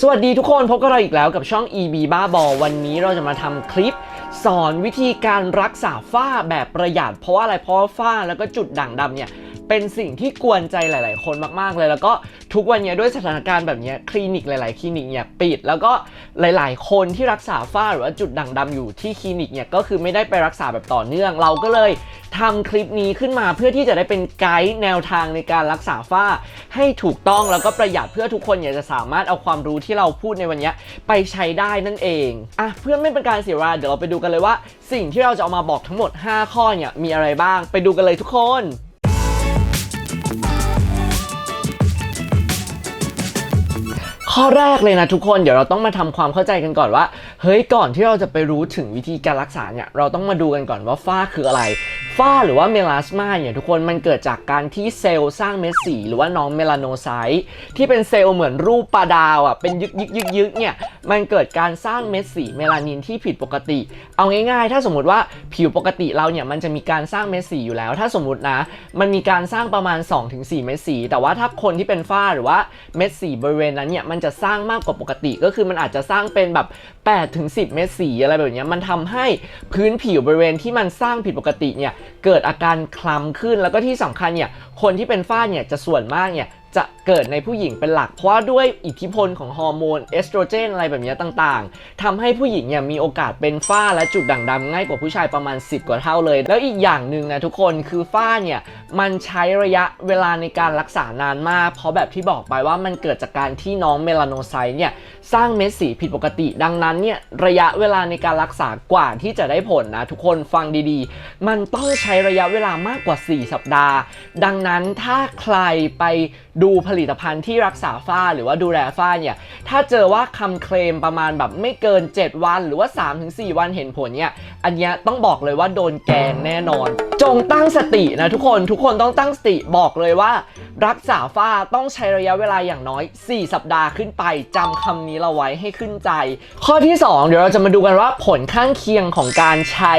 สวัสดีทุกคนพบกับเราอีกแล้วกับช่อง EB บ้าบอ วันนี้เราจะมาทำคลิป สอนวิธีการรักษาฝ้าแบบประหยัด เพราะว่าอะไรเพราะฝ้าแล้วก็จุดด่างดำเนี่ย เป็นสิ่งที่กวนใจหลาย ๆ คนมากๆเลย แล้วก็ทุกวันนี้ด้วยสถานการณ์แบบนี้คลินิกหลาย ๆ คลินิกเนี่ยปิด แล้วก็หลาย ๆ คนที่รักษาฝ้าหรือว่าจุดด่างดำอยู่ที่คลินิกเนี่ยก็คือไม่ได้ไปรักษาแบบต่อเนื่อง เราก็เลยทำคลิปนี้ขึ้นมาเพื่อที่จะได้เป็นไกด์แนวทางในการรักษาฝ้า ให้ถูกต้องแล้วก็ประหยัดเพื่อทุกคนเนี่ยจะสามารถเอาความรู้ที่เราพูดในวันนี้ไปใช้ได้นั่นเองอะเพื่อไม่เป็นการเสียเวลาเดี๋ยวเราไปดูกันเลยว่า สิ่งที่เราจะเอามาบอกทั้งหมด 5 ข้อเนี่ยมีอะไรบ้าง ไปดูกันเลยทุกคน ข้อแรกเลยนะทุกคนเดี๋ยวเราต้องมาทำความเข้าใจกันก่อนว่า เฮ้ยก่อนที่เราจะไปรู้ถึงวิธีการรักษาเนี่ยเราต้องมาดูกันก่อนว่าฝ้าคืออะไร ฝ้าหรือว่าเมลาสมาเนี่ยทุกคนมันเกิดจากการที่เซลล์สร้างเม็ดสีหรือว่าน้องเมลานไซต์ที่เป็นเซลล์เหมือนรูปปลาดาวอะเป็นยึกยึกยึกยึกเนี่ยมันเกิดการสร้างเม็ดสีเมลานินที่ผิดปกติ เอาง่ายๆ ถ้าสมมติว่าผิวปกติเราเนี่ยมันจะมีการสร้างเม็ดสีอยู่แล้ว ถ้าสมมตินะ มันมีการสร้างประมาณ 2-4 เม็ดสี แต่ว่าถ้าคนที่เป็นฝ้าหรือว่าเม็ดสีบริเวณนั้นเนี่ยมันจะสร้างมากกว่าปกติ ก็คือมันอาจจะสร้างเป็นแบบ8ถึง10 เม็ดสีอะไรแบบเนี้ยมันทำให้พื้นผิวบริเวณที่มันสร้างผิดปกติเนี่ยเกิดอาการคลำขึ้นแล้วก็ที่สำคัญเนี่ยคนที่เป็นฝ้าเนี่ยจะส่วนมากเนี่ย จะเกิดในผู้หญิงเป็นหลัก เพราะด้วยอิทธิพลของฮอร์โมนเอสโตรเจนอะไรแบบนี้ต่างๆทำให้ผู้หญิงเนี่ยมีโอกาสเป็นฝ้าและจุดด่างดำง่ายกว่าผู้ชายประมาณ 10 กว่าเท่าเลย แล้วอีกอย่างหนึ่งนะทุกคนคือฝ้าเนี่ยมันใช้ระยะเวลาในการรักษานานมาก เพราะแบบที่บอกไปว่ามันเกิดจากการที่น้องเมลาโนไซต์เนี่ยสร้างเม็ดสีผิดปกติ ดังนั้นเนี่ยระยะเวลาในการรักษากว่าที่จะได้ผลนะทุกคนฟังดีๆ มันต้องใช้ระยะเวลามากกว่า 4 สัปดาห์ ดังนั้นถ้าใครไปดดูผลิตภัณฑ์ที่รักษาฝ้าหรือว่าดูแลฝ้าเนี่ย ถ้าเจอว่าคำเคลมประมาณแบบไม่เกิน 7 วัน หรือว่า 3-4 วันเห็นผลเนี่ย อันเนี้ยต้องบอกเลยว่าโดนแกงแน่นอน จงตั้งสตินะทุกคนทุกคนต้องตั้งสติบอกเลยว่า รักษาฝ้าต้องใช้ระยะเวลาอย่างน้อย 4 สัปดาห์ขึ้นไปจำคำนี้เราไว้ให้ขึ้นใจ ข้อที่ 2 เดี๋ยวเราจะมาดูกันว่าผลข้างเคียงของการใช้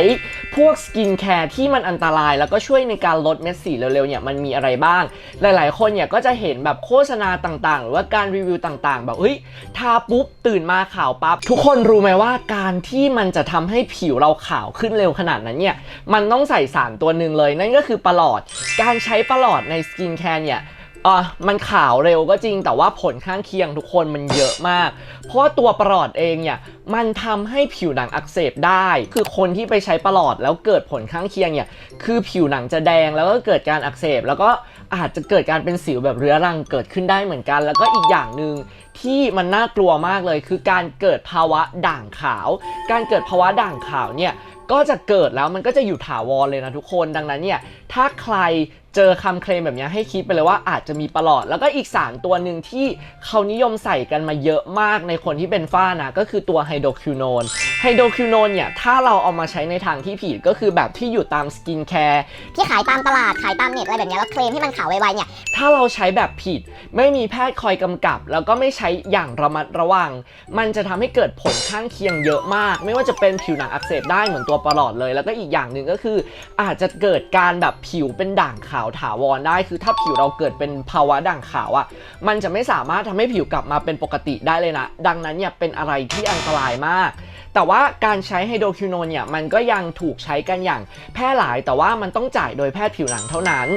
พวกสกินแคร์ที่มันอันตราย แล้วก็ช่วยในการลดเม็ดสีเร็วๆเนี่ยมันมีอะไรบ้าง หลายๆ คนเนี่ยก็จะเห็นแบบโฆษณาต่างๆ หรือว่าการรีวิวต่างๆ แบบเฮ้ยทาปุ๊บตื่นมาขาวปั๊บทุกคนรู้ไหมว่าการที่มันจะทำให้ผิวเราขาวขึ้นเร็วขนาดนั้นเนี่ยมันต้องใส่สารตัวหนึ่งเลย นั่นก็คือปลอดการใช้ปลอดในสกินแคร์เนี่ย อะมันขาวเร็วก็จริงแต่ว่าผลข้างเคียงทุกคนมันเยอะมาก เพราะว่าตัวประหลอดเองเนี่ยมันทำให้ผิวหนังอักเสบได้ คือคนที่ไปใช้ประหลอดแล้วเกิดผลข้างเคียงเนี่ยคือผิวหนังจะแดงแล้วก็เกิดการอักเสบ แล้วก็อาจจะเกิดการเป็นสิวแบบเรื้อรังเกิดขึ้นได้เหมือนกัน แล้วก็อีกอย่างหนึ่ง ที่มันน่ากลัวมากเลยคือการเกิดภาวะด่างขาว การเกิดภาวะด่างขาวเนี่ยก็จะเกิดแล้วมันก็จะอยู่ถาวรเลยนะทุกคนดังนั้นเนี่ยถ้าใครเจอคำเคลมแบบนี้ให้คิดไปเลยว่าอาจจะมีประหลอด แล้วก็อีกสารตัวหนึ่งที่เขานิยมใส่กันมาเยอะมากในคนที่เป็นฝ้านะก็คือตัวไฮโดรคิวโนนไฮโดรคิวโนนเนี่ยถ้าเราเอามาใช้ในทางที่ผิดก็คือแบบที่อยู่ตามสกินแคร์ที่ขายตามตลาดขายตามเน็ตอะไรแบบเนี้ยแล้วเคลมให้มันขาวไวๆเนี่ยถ้าเราใช้แบบผิด ไม่มีแพทย์คอยกำกับ แล้วก็ไม่ใช้ช้อย่างระมัดระวัง มันจะทำให้เกิดผลข้างเคียงเยอะมาก ไม่ว่าจะเป็นผิวหนังอักเสบได้เหมือนตัวประหลอดเลย แล้วก็อีกอย่างหนึ่งก็คือ อาจจะเกิดการแบบผิวเป็นด่างขาวถาวรได้ คือถ้าผิวเราเกิดเป็นภาวะด่างขาวอะ่ะ มันจะไม่สามารถทำให้ผิวกลับมาเป็นปกติได้เลยนะ ดังนั้นเนี่ยเป็นอะไรที่อันตรายมาก แต่ว่าการใช้ไฮโดรคิวโนนเนี่ยมันก็ยังถูกใช้กันอย่างแพร่หลาย แต่ว่ามันต้องจ่ายโดยแพทย์ผิวหนังเท่านั้น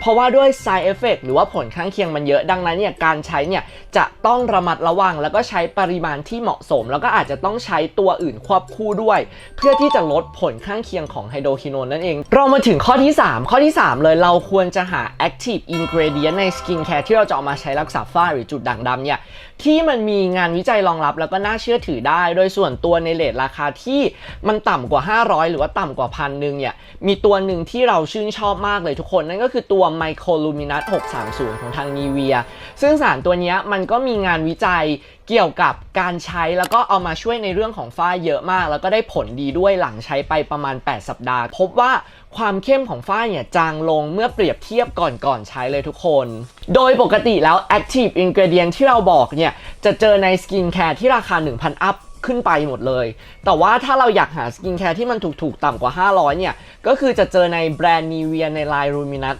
เพราะว่าด้วย side effect หรือว่าผลข้างเคียงมันเยอะดังนั้นเนี่ยการใช้เนี่ยจะต้องระมัดระวัง แล้วก็ใช้ปริมาณที่เหมาะสม แล้วก็อาจจะต้องใช้ตัวอื่นควบคู่ด้วย เพื่อที่จะลดผลข้างเคียงของไฮโดรคิโนนนั่นเอง เรามาถึงข้อที่ 3 ข้อที่ 3 เลยเราควรจะหา active ingredient ใน skin care ที่เราจะเอามาใช้รักษาฝ้าหรือจุดด่างดำเนี่ยที่มันมีงานวิจัยรองรับแล้วก็น่าเชื่อถือได้ โดยส่วนตัวในเลทราคาที่มันต่ำกว่า 500 หรือว่าต่ำกว่าพันหนึ่งเนี่ยมีตัวหนึ่งที่เราชื่นชอบมากเลยทุกคน นั่นก็คือตัว Microluminous 630 ของทาง Nivea ซึ่งสารตัวนี้มันก็มีงานวิจัยเกี่ยวกับการใช้แล้วก็เอามาช่วยในเรื่องของฝ้าเยอะมาก แล้วก็ได้ผลดีด้วยหลังใช้ไปประมาณ 8 สัปดาห์ พบว่าความเข้มของฝ้าเนี่ยจางลงเมื่อเปรียบเทียบก่อนก่อนใช้เลยทุกคน โดยปกติแล้ว active ingredient ที่เราบอกเนี่ย จะเจอในสกินแคร์ที่ราคา 1,000 อัพ ขึ้นไปหมดเลย แต่ว่าถ้าเราอยากหาสกินแคร์ที่มันถูกๆ ต่ำกว่า 500 เนี่ย ก็คือจะเจอในแบรนด์ Nivea ใน line Luminous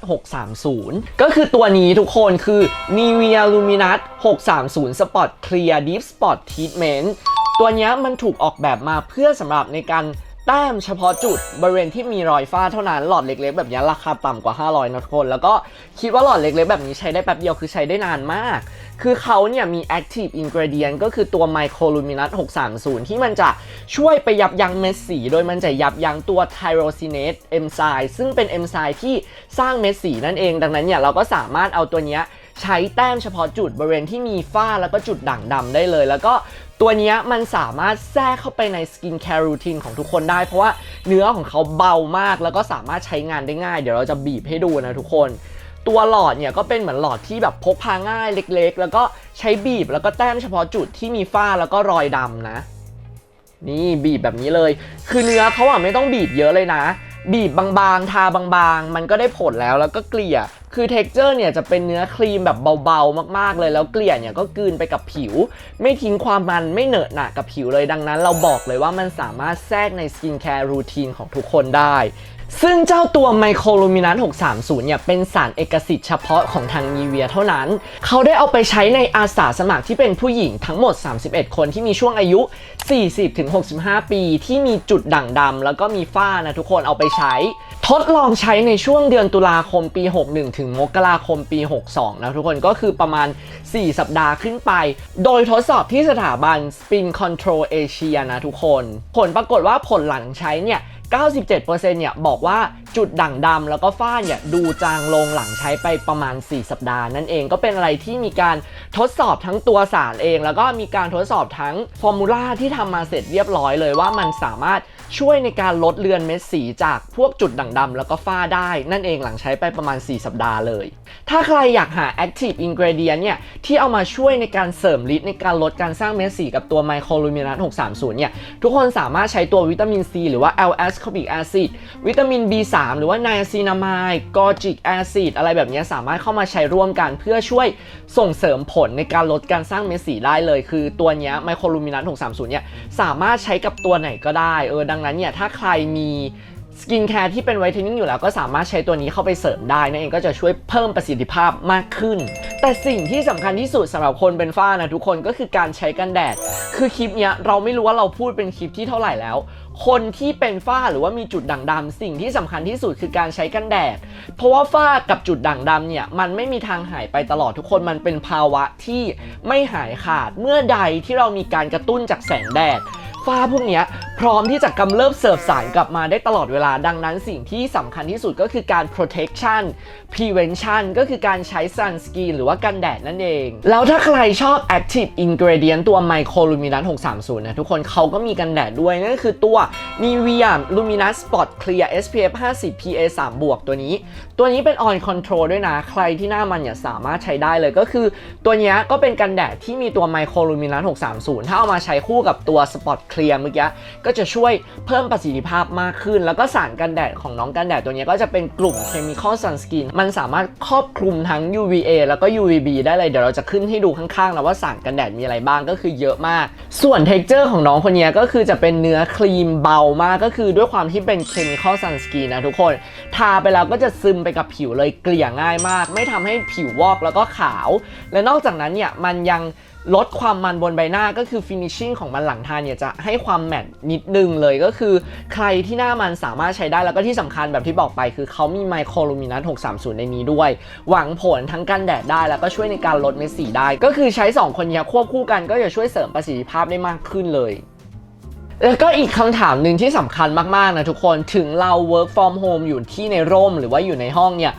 630 ก็คือตัวนี้ทุกคนคือ n i v e ียลูมินัส630 Spot Clear Deep Spot Treatment ตัวเนี้มันถูกออกแบบมาเพื่อสำหรับในการ แต้มเฉพาะจุดบริเวณที่มีรอยฝ้าเท่านั้นหลอดเล็กๆแบบนี้ราคาต่ำกว่า 500นะทุกคน แล้วก็คิดว่าหลอดเล็กๆแบบนี้ใช้ได้แป๊บเดียวคือใช้ได้นานมาก คือเขาเนี่ยมี active ingredient ก็คือตัว microluminous 630 ที่มันจะช่วยไปยับยั้งเม็ดสี โดยมันจะยับยั้งตัว tyrosinase enzyme ซึ่งเป็นเอนไซม์ที่สร้างเม็ดสีนั่นเอง ดังนั้นเนี่ยเราก็สามารถเอาตัวเนี้ยใช้แต้มเฉพาะจุดบริเวณที่มีฝ้าแล้วก็จุดด่างดำได้เลย แล้วก็ ตัวนี้มันสามารถแทรกเข้าไปในสกินแคร์รูทีนของทุกคนได้ เพราะว่าเนื้อของเขาเบามากแล้วก็สามารถใช้งานได้ง่าย เดี๋ยวเราจะบีบให้ดูนะทุกคน ตัวหลอดเนี่ยก็เป็นเหมือนหลอดที่แบบพกพาง่ายเล็กๆ แล้วก็ใช้บีบแล้วก็แต้มเฉพาะจุดที่มีฝ้าแล้วก็รอยดำนะ นี่บีบแบบนี้เลย คือเนื้อเขาอะไม่ต้องบีบเยอะเลยนะ บีบบางๆ ทาบางๆ มันก็ได้ผลแล้วแล้วก็เกลี่ย คือเท็กเจอร์เนี่ยจะเป็นเนื้อครีมแบบเบาๆ มากๆ เลย แล้วเกลี่ยเนี่ยก็กลืนไปกับผิว ไม่ทิ้งความมันไม่เหนอะหนะกับผิวเลยดังนั้น เราบอกเลยว่ามันสามารถแทรกในสกินแคร์รูทีนของทุกคนได้ซึ่งเจ้าตัวไมโครลูมินัส630 เนี่ย เป็นสารเอกสิทธิ์เฉพาะของทางนีเวียเท่านั้น เขาได้เอาไปใช้ในอาสาสมัครที่เป็นผู้หญิงทั้งหมด 31 คนที่มีช่วงอายุ 40-65 ปีที่มีจุดด่างดำแล้วก็มีฝ้านะทุกคนเอาไปใช้ ทดลองใช้ในช่วงเดือนตุลาคมปี 61 ถึงมกราคมปี 62 นะทุกคนก็คือประมาณ 4 สัปดาห์ขึ้นไป โดยทดสอบที่สถาบัน Spin Control Asia นะทุกคน ผลปรากฏว่าผลหลังใช้เนี่ย 97%เนี่ยบอกว่าจุดด่างดำแล้วก็ฝ้าเนี่ยดูจางลงหลังใช้ไปประมาณ 4 สัปดาห์ นั่นเองก็เป็นอะไรที่มีการทดสอบทั้งตัวสารเอง แล้วก็มีการทดสอบทั้งฟอร์มูลาที่ทำมาเสร็จเรียบร้อยเลยว่ามันสามารถช่วยในการลดเลือนเม็ดสีจากพวกจุดด่างดำแล้วก็ฝ้าได้ นั่นเองหลังใช้ไปประมาณ 4 สัปดาห์เลย ถ้าใครอยากหา active ingredient เนี่ยที่เอามาช่วยในการเสริมฤทธิ์ในการลดการสร้างเม็ดสีกับตัว microluminous 630เนี่ยทุกคนสามารถใช้ตัววิตามิน C หรือว่าสคอบิกแอซิดวิตามิน B3 หรือว่า niacinamide gorgic acid อะไรแบบนี้สามารถเข้ามาใช้ร่วมกันเพื่อช่วยส่งเสริมผลในการลดการสร้างเม็ดสีได้เลย คือตัวนี้ย microluminous 630เนี่ยสามารถใช้กับตัวไหนก็ได้เออดังนั้นเนี่ยถ้าใครมี สกินแคร์ที่เป็นไวท์เทนนิ่งอยู่แล้วก็สามารถใช้ตัวนี้เข้าไปเสริมได้นั่นเองก็จะช่วยเพิ่มประสิทธิภาพมากขึ้น แต่สิ่งที่สำคัญที่สุดสำหรับคนเป็นฝ้านะทุกคนก็คือการใช้กันแดด คือคลิปเนี้ยเราไม่รู้ว่าเราพูดเป็นคลิปที่เท่าไหร่แล้ว คนที่เป็นฝ้าหรือว่ามีจุดด่างดำสิ่งที่สำคัญที่สุดคือการใช้กันแดด เพราะว่าฝ้ากับจุดด่างดำเนี่ยมันไม่มีทางหายไปตลอดทุกคนมันเป็นภาวะที่ไม่หายขาดเมื่อใดที่เรามีการกระตุ้นจากแสงแดด ฝ้าพวกนี้พร้อมที่จะกำเริบเสิร์ฟสารกลับมาได้ตลอดเวลาดังนั้นสิ่งที่สำคัญที่สุดก็คือการ protection prevention ก็คือการใช้ sunscreen หรือว่ากันแดดนั่นเอง แล้วถ้าใครชอบ active ingredient ตัว microluminous 630 นะทุกคนเขาก็มีกันแดดด้วย นั่นก็คือตัว Nivea Luminous Spot Clear SPF 50 PA 3 บวกตัวนี้ ตัวนี้เป็น on control ด้วยนะ ใครที่หน้ามันเนี่ยสามารถใช้ได้เลยก็คือ ตัวนี้ก็เป็นกันแดดที่มีตัว microluminous 630 ถ้าเอามาใช้คู่กับตัว Spot Clear เมื่อกี้ก็จะช่วยเพิ่มประสิทธิภาพมากขึ้น แล้วก็สารกันแดดของน้องกันแดดตัวนี้ก็จะเป็นกลุ่ม chemical sunscreen มันสามารถครอบคลุมทั้ง UVA แล้วก็ UVB ได้เลยเดี๋ยวเราจะขึ้นให้ดูข้างๆนะว่าสารกันแดดมีอะไรบ้างก็คือเยอะมาก ส่วน texture ของน้องคนนี้ก็คือจะเป็นเนื้อครีมเบามากก็คือด้วยความที่เป็น chemical sunscreen นะทุกคนทาไปแล้วก็จะซึมไปกับผิวเลยเกลี่ยง่ายมาก ไม่ทำให้ผิววอกแล้วก็ขาว และนอกจากนั้นเนี่ยมันยัง ลดความมันบนใบหน้าก็คือ finishing ของมันหลังทาเนี่ยจะให้ความแมตนิดนึงเลยก็คือใครที่หน้ามันสามารถใช้ได้แล้วก็ที่สำคัญแบบที่บอกไป คือเขามีไมโครลูมินัส630 ในนี้ด้วย หวังผลทั้งกันแดดได้แล้วก็ช่วยในการลดเม็ดสีได้ ก็คือใช้ 2 คนนี้ควบคู่กันก็จะช่วยเสริมประสิทธิภาพได้มากขึ้นเลยแล้วก็อีกคำถามหนึ่งที่สำคัญมาก ๆ นะทุกคนถึงเรา work from home อยู่ที่ในร่มหรือว่าอยู่ในห้องเนี่ย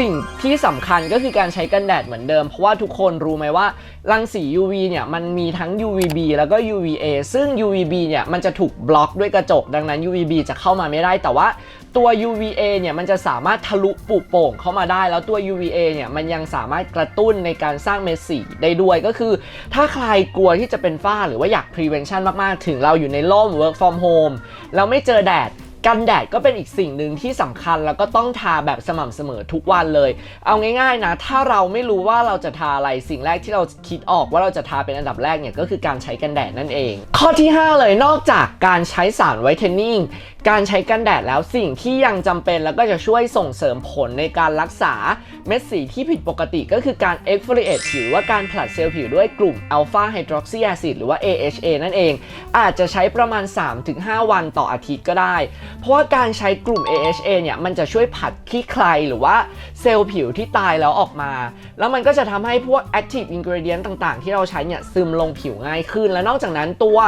สิ่งที่สำคัญก็คือการใช้กันแดดเหมือนเดิม เพราะว่าทุกคนรู้ไหมว่ารังสี UV เนี่ยมันมีทั้ง UVB แล้วก็ UVA ซึ่ง UVB เนี่ยมันจะถูกบล็อกด้วยกระจก ดังนั้น UVB จะเข้ามาไม่ได้แต่ว่าตัว UVA เนี่ยมันจะสามารถทะลุปุโป่งเข้ามาได้ แล้วตัว UVA เนี่ยมันยังสามารถกระตุ้นในการสร้างเม็ดสีได้ด้วยก็คือ ถ้าใครกลัวที่จะเป็นฝ้าหรือว่าอยาก prevention มากๆ ถึงเราอยู่ในร่ม work from home เราไม่เจอแดด กันแดดก็เป็นอีกสิ่งหนึ่งที่สำคัญแล้วก็ต้องทาแบบสม่ำเสมอทุกวันเลย เอาง่ายๆนะ ถ้าเราไม่รู้ว่าเราจะทาอะไรสิ่งแรกที่เราคิดออกว่าเราจะทาเป็นอันดับแรกเนี่ยก็คือการใช้กันแดดนั่นเอง ข้อที่ 5 เลยนอกจากการใช้สารไวท์เทนนิ่งการใช้กันแดดแล้วสิ่งที่ยังจำเป็นแล้วก็จะช่วยส่งเสริมผลในการรักษาเม็ดสีที่ผิดปกติก็คือการ exfoliate ผิวหรือว่าการผลัดเซลล์ผิวด้วยกลุ่ม alpha hydroxy acid หรือว่า AHA นั่นเอง อาจจะใช้ประมาณ 3-5 วันต่ออาทิตย์ก็ได้เพราะว่าการใช้กลุ่ม AHA เนี่ยมันจะช่วยผัดขี้ใครหรือว่า เซลล์ผิวที่ตายแล้วออกมา แล้วมันก็จะทำให้พวก active ingredient ต่างๆ ที่เราใช้เนี่ยซึมลงผิวง่ายขึ้น และนอกจากนั้นตัว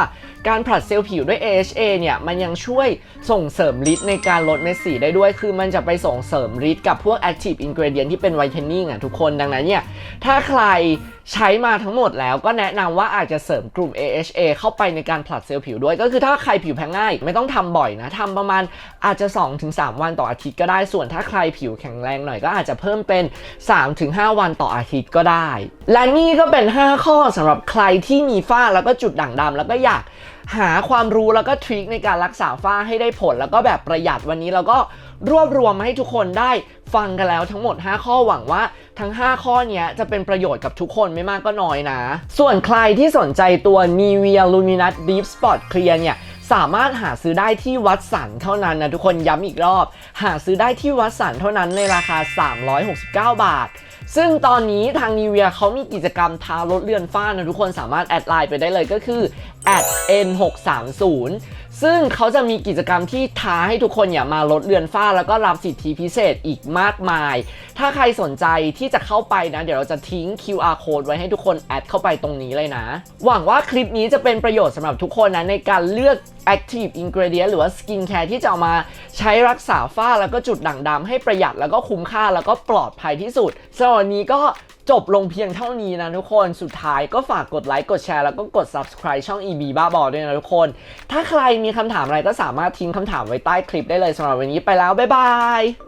การผลัดเซลล์ผิวด้วย AHA เนี่ยมันยังช่วยส่งเสริมฤทธิ์ในการลดเม็ดสีได้ด้วย คือมันจะไปส่งเสริมฤทธิ์กับพวก active ingredient ที่เป็น whitening อะทุกคนดังนั้นเนี่ยถ้าใครใช้มาทั้งหมดแล้วก็แนะนำว่าอาจจะเสริมกลุ่ม AHA เข้าไปในการผลัดเซลล์ผิวด้วย ก็คือถ้าใครผิวแพ้ง่าย ไม่ต้องทำบ่อยนะทำประมาณอาจจะ 2-3 วันต่ออาทิตย์ก็ได้ส่วนถ้าใครผิวแข็งแรงหน่อยก็อาจจะเพิ่มเป็น 3-5 วันต่ออาทิตย์ก็ได้ และนี่ก็เป็น 5 ข้อสำหรับใครที่มีฝ้าแล้วก็จุดด่างดำแล้วก็อยากหาความรู้แล้วก็ทริคในการรักษาฝ้าให้ได้ผล แล้วก็แบบประหยัดวันนี้เราก็รวบรวมมาให้ทุกคนได้ฟังกันแล้วทั้งหมด 5 ข้อหวังว่าทั้ง 5 ข้อนี้จะเป็นประโยชน์กับทุกคนไม่มากก็น้อยนะ ส่วนใครที่สนใจตัว Nivea Luminous Deep Spot Clear เนี่ย สามารถหาซื้อได้ที่วัดสันเท่านั้นนะทุกคนย้ำอีกรอบ หาซื้อได้ที่วัดสันเท่านั้นในราคา 369 บาท ซึ่งตอนนี้ทางนิเวียเขามีกิจกรรมทาลดเลื่อนฝ้านะทุกคนสามารถแอดไลน์ไปได้เลยก็คือ n630 ซึ่งเขาจะมีกิจกรรมที่ท้าให้ทุกคนอย่ามาลดเลือนฝ้า แล้วก็รับสิทธิพิเศษอีกมากมาย ถ้าใครสนใจที่จะเข้าไปนะ เดี๋ยวเราจะทิ้ง QR code ไว้ให้ทุกคนแอดเข้าไปตรงนี้เลยนะ หวังว่าคลิปนี้จะเป็นประโยชน์สำหรับทุกคนนะในการเลือก active ingredient หรือว่า skin care ที่จะเอามาใช้รักษาฝ้าแล้วก็จุดด่างดำให้ประหยัดแล้วก็คุ้มค่าแล้วก็ปลอดภัยที่สุดสำหรับวันนี้ก็ จบลงเพียงเท่านี้นะทุกคนสุดท้ายก็ฝากกดไลค์กดแชร์แล้วก็กด subscribe ช่อง EB บ้าบอด้วยนะทุกคน ถ้าใครมีคำถามอะไรก็สามารถทิ้งคำถามไว้ใต้คลิปได้เลยสำหรับวันนี้ไปแล้ว บ๊ายบาย